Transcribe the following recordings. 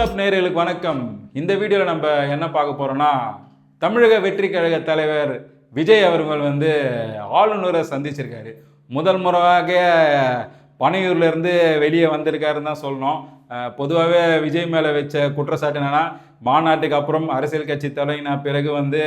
நேயர்களுக்கு வணக்கம். இந்த வீடியோவில் நம்ம என்ன பார்க்க போகிறோம்னா தமிழக வெற்றி கழக தலைவர் விஜய் அவர்கள் வந்து ஆளுநரை சந்திச்சிருக்காரு. முதல் முறையாக பனையூர்லேருந்து வெளியே வந்திருக்காருன்னு தான் சொல்லணும். பொதுவாகவே விஜய் மேலே வச்ச குற்றச்சாட்டு என்னென்னா மாநாட்டுக்கு அப்புறம் அரசியல் கட்சி தலையின பிறகு வந்து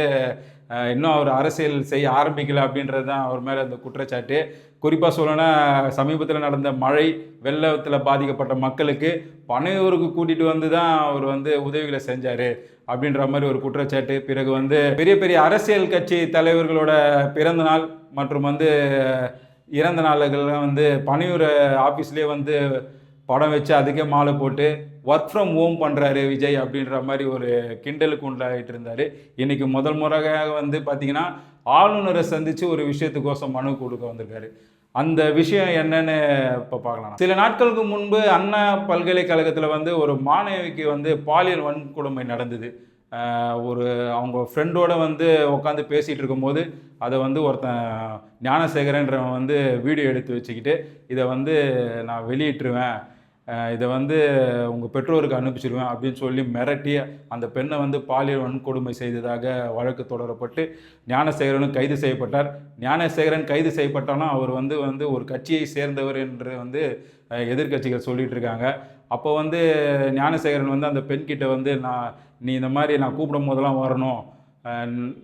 இன்னும் அவர் அரசியல் செய்ய ஆரம்பிக்கல அப்படின்றது தான் அவர் மேலே அந்த குற்றச்சாட்டு. குறிப்பாக சொல்லணும்னா சமீபத்தில் நடந்த மழை வெள்ளத்தில் பாதிக்கப்பட்ட மக்களுக்கு பனையூருக்கு கூட்டிகிட்டு வந்து தான் அவர் வந்து உதவிகளை செஞ்சார் அப்படின்ற மாதிரி ஒரு குற்றச்சாட்டு. பிறகு வந்து பெரிய பெரிய அரசியல் கட்சி தலைவர்களோட பிறந்தநாள் மற்றும் வந்து இறந்த நாளுகள்லாம் வந்து பணியுற ஆஃபீஸ்லேயே வந்து படம் வச்சு அதுக்கே மாலை போட்டு ஒர்க் ஃப்ரம் ஹோம் பண்ணுறாரு விஜய் அப்படின்ற மாதிரி ஒரு கிண்டலுக்கு உண்டாகிட்டு இருந்தார். இன்றைக்கி முதல் முறையாக வந்து பார்த்திங்கன்னா ஆளுநரை சந்தித்து ஒரு விஷயத்துக்கோசம் மனு கொடுக்க வந்திருக்காரு. அந்த விஷயம் என்னன்னு இப்போ பார்க்கலாம். சில நாட்களுக்கு முன்பு அண்ணா பல்கலைக்கழகத்தில் வந்து ஒரு மாணவிக்கு வந்து பாலியல் வன்கொடுமை நடந்தது. ஒரு அவங்க ஃப்ரெண்டோட வந்து உட்காந்து பேசிகிட்டு இருக்கும்போது அதை வந்து ஒருத்தன் ஞானசேகரன்றவன் வந்து வீடியோ எடுத்து வச்சுக்கிட்டு இதை வந்து நான் வெளியிட்டுருவேன். இதை வந்து உங்கள் பெற்றோருக்கு அனுப்பிச்சிடுவேன் அப்படின்னு சொல்லி மிரட்டி அந்த பெண்ணை வந்து பாலியல் வன்கொடுமை செய்ததாக வழக்கு தொடரப்பட்டு ஞானசேகரனும் கைது செய்யப்பட்டார். ஞானசேகரன் கைது செய்யப்பட்டாலும் அவர் வந்து வந்து ஒரு கட்சியை சேர்ந்தவர் என்று வந்து எதிர்கட்சிகள் எதிர்க்கட்சிகள் இருக்காங்க. அப்போ வந்து ஞானசேகரன் வந்து அந்த பெண்கிட்ட வந்து நான் நீ இந்த மாதிரி நான் கூப்பிடும் போதெல்லாம் வரணும்.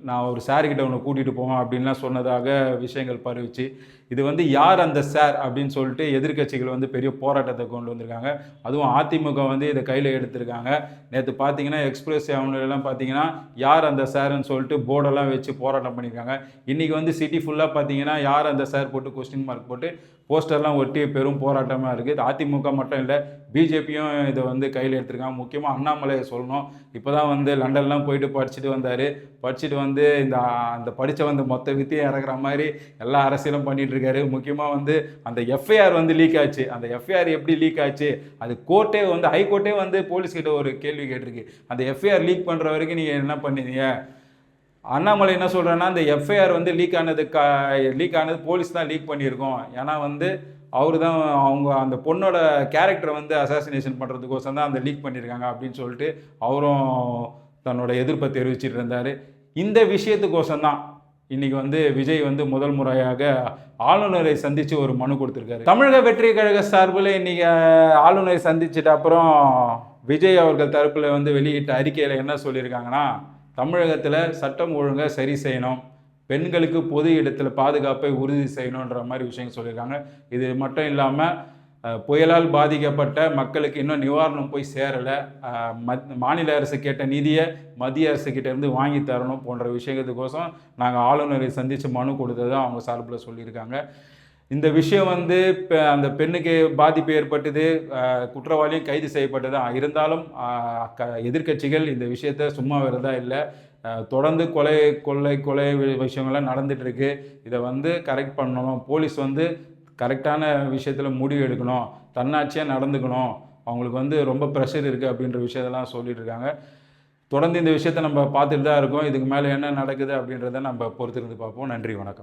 நான் ஒரு சார்கிட்ட உன்னை கூட்டிகிட்டு போவேன் அப்படின்லாம் சொன்னதாக விஷயங்கள் பரவிச்சு இது வந்து யார் அந்த சார் அப்படின்னு சொல்லிட்டு எதிர்கட்சிகள் வந்து பெரிய போராட்டத்தை கொண்டு வந்திருக்காங்க. அதுவும் அதிமுக வந்து இதை கையில் எடுத்திருக்காங்க. நேற்று பார்த்தீங்கன்னா எக்ஸ்பிரஸ் எல்லாம் பார்த்தீங்கன்னா யார் அந்த சார்ன்னு சொல்லிட்டு போர்டெல்லாம் வச்சு போராட்டம் பண்ணியிருக்காங்க. இன்றைக்கி வந்து சிட்டி ஃபுல்லாக பார்த்தீங்கன்னா யார் அந்த சார் போட்டு கொஸ்டின் மார்க் போட்டு போஸ்டர்லாம் ஒட்டி பெரும் போராட்டமாக இருக்குது அதிமுக மட்டும் இல்லை பிஜேபியும் இதை வந்து கையில் எடுத்திருக்காங்க. முக்கியமாக அண்ணாமலையை சொல்லணும். இப்போ தான் வந்து லண்டன்லாம் போயிட்டு படிச்சுட்டு வந்தார். படிச்சுட்டு வந்து இந்த அந்த படித்த வந்து மொத்த வித்தியை இறக்குற மாதிரி எல்லா அரசியலும் பண்ணிகிட்ருக்காரு முக்கியமாக வந்து அந்த எஃப்ஐஆர் வந்து லீக் ஆச்சு. அந்த எஃப்ஐஆர் எப்படி லீக் ஆச்சு? அது கோர்ட்டே வந்து ஹைகோர்ட்டே வந்து போலீஸ்கிட்ட ஒரு கேள்வி கேட்டிருக்கு. அந்த எஃப்ஐஆர் லீக் பண்ணுற வரைக்கும் நீங்கள் என்ன பண்ணீங்க அண்ணாமலை என்ன சொல்கிறேன்னா இந்த எஃப்ஐஆர் வந்து லீக் ஆனது கா லீக் ஆனது போலீஸ் தான் லீக் பண்ணியிருக்கோம். ஏன்னா வந்து அவர் தான் அவங்க அந்த பொண்ணோட கேரக்டரை வந்து அசாசினேஷன் பண்ணுறதுக்கோசம் தான் அந்த லீக் பண்ணியிருக்காங்க அப்படின்னு சொல்லிட்டு அவரும் தன்னோட எதிர்ப்பை தெரிவிச்சிட்டு இருந்தார் இந்த விஷயத்துக்கோசம் தான் இன்னைக்கு வந்து விஜய் வந்து முதல் முறையாக ஆளுநரை சந்தித்து ஒரு மனு கொடுத்துருக்காரு. தமிழக வெற்றி கழக சார்பில் இன்னைக்கு ஆளுநரை சந்திச்சிட்ட அப்புறம் விஜய் அவர்கள் தரப்பில் வந்து வெளியிட்ட அறிக்கையில் என்ன சொல்லியிருக்காங்கன்னா தமிழகத்தில் சட்டம் ஒழுங்கை சரி செய்யணும் பெண்களுக்கு பொது இடத்துல பாதுகாப்பை உறுதி செய்யணுன்ற மாதிரி விஷயங்கள் சொல்லியிருக்காங்க. இது மட்டும் இல்லாமல் புயலால் பாதிக்கப்பட்ட மக்களுக்கு இன்னும் நிவாரணம் போய் சேரலை. மத் மாநில அரசு கேட்ட நிதியை மத்திய அரசு வாங்கி தரணும் போன்ற விஷயத்துக்கோசம் நாங்கள் ஆளுநரை சந்தித்து மனு கொடுத்ததை அவங்க சார்பில் சொல்லியிருக்காங்க. இந்த விஷயம் வந்து பெ- அந்த பெண்ணுக்கு பாதிப்பு ஏற்பட்டது குற்றவாளியும் கைது செய்யப்பட்டது இருந்தாலும் அஹ், க எதிர்க்கட்சிகள் இந்த விஷயத்த சும்மா வரதா இல்லை. தொடர்ந்து கொலை கொள்ளை கொலை விஷயங்கள்லாம் நடந்துட்டு இதை வந்து கரெக்ட் பண்ணணும். போலீஸ் வந்து கரெக்டான விஷயத்தில் முடிவு எடுக்கணும் தன்னாட்சியாக நடந்துக்கணும். அவங்களுக்கு வந்து ரொம்ப ப்ரெஷர் இருக்குது அப்படின்ற விஷயத்தெல்லாம் சொல்லிட்டு இருக்காங்க. தொடர்ந்து இந்த விஷயத்தை நம்ம பார்த்துட்டு தான் இருக்கோம். இதுக்கு மேலே என்ன நடக்குது அப்படின்றத நம்ம பொறுத்திருந்து பார்ப்போம். நன்றி வணக்கம்.